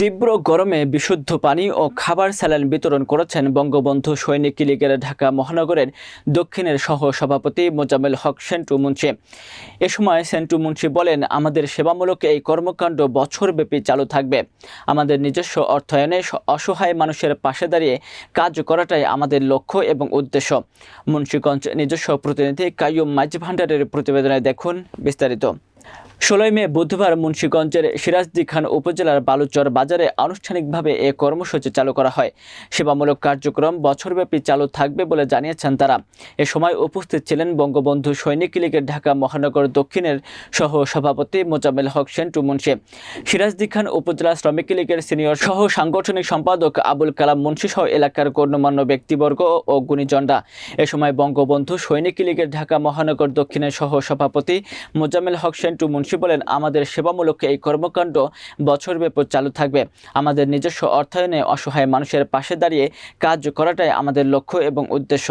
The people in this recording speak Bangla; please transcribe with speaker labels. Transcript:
Speaker 1: তীব্র গরমে বিশুদ্ধ পানি ও খাবার স্যালাইন বিতরণ করেছেন বঙ্গবন্ধু সৈনিক লীগের ঢাকা মহানগরের দক্ষিণের সহ সভাপতি মোজাম্মেল হক সেন্টু মুন্সি। এ সময় সেন্টু মুন্সি বলেন, আমাদের সেবামূলক এই কর্মকাণ্ড বছরব্যাপী চালু থাকবে। আমাদের নিজস্ব অর্থায়নে অসহায় মানুষের পাশে দাঁড়িয়ে কাজ করাটাই আমাদের লক্ষ্য এবং উদ্দেশ্য। মুন্সিগঞ্জ নিজস্ব প্রতিনিধি কাইয়ুম মাইজ ভান্ডারের প্রতিবেদনে দেখুন বিস্তারিত। ষোলোই মে বুধবার মুন্সীগঞ্জের সিরাজদি খান উপজেলার বালুচর বাজারে আনুষ্ঠানিকভাবে এ কর্মসূচি চালু করা হয়। সেবামূলক কার্যক্রম বছরব্যাপী চালু থাকবে বলে জানিয়েছেন তারা। এ সময় উপস্থিত ছিলেন বঙ্গবন্ধু সৈনিক লীগের ঢাকা মহানগর দক্ষিণের সহ সভাপতি মোজামেল হক সেন্টু মুন্সি। সিরাজদি খান উপজেলা শ্রমিক লীগের সিনিয়র সহ সাংগঠনিক সম্পাদক আবুল কালাম মুন্সি সহ এলাকার গণ্যমান্য ব্যক্তিবর্গ ও গুণীজনরা। এ সময় বঙ্গবন্ধু সৈনিক লীগের ঢাকা মহানগর দক্ষিণের সহ সভাপতি মোজাম্মেল হক সেন্টু মুন্সি বলেন, আমাদের সেবামূলক এই কর্মকাণ্ড বছরব্যাপী চালু থাকবে। আমাদের নিজস্ব অর্থায়নে অসহায় মানুষের পাশে দাঁড়িয়ে কাজ করাটাই আমাদের লক্ষ্য এবং উদ্দেশ্য।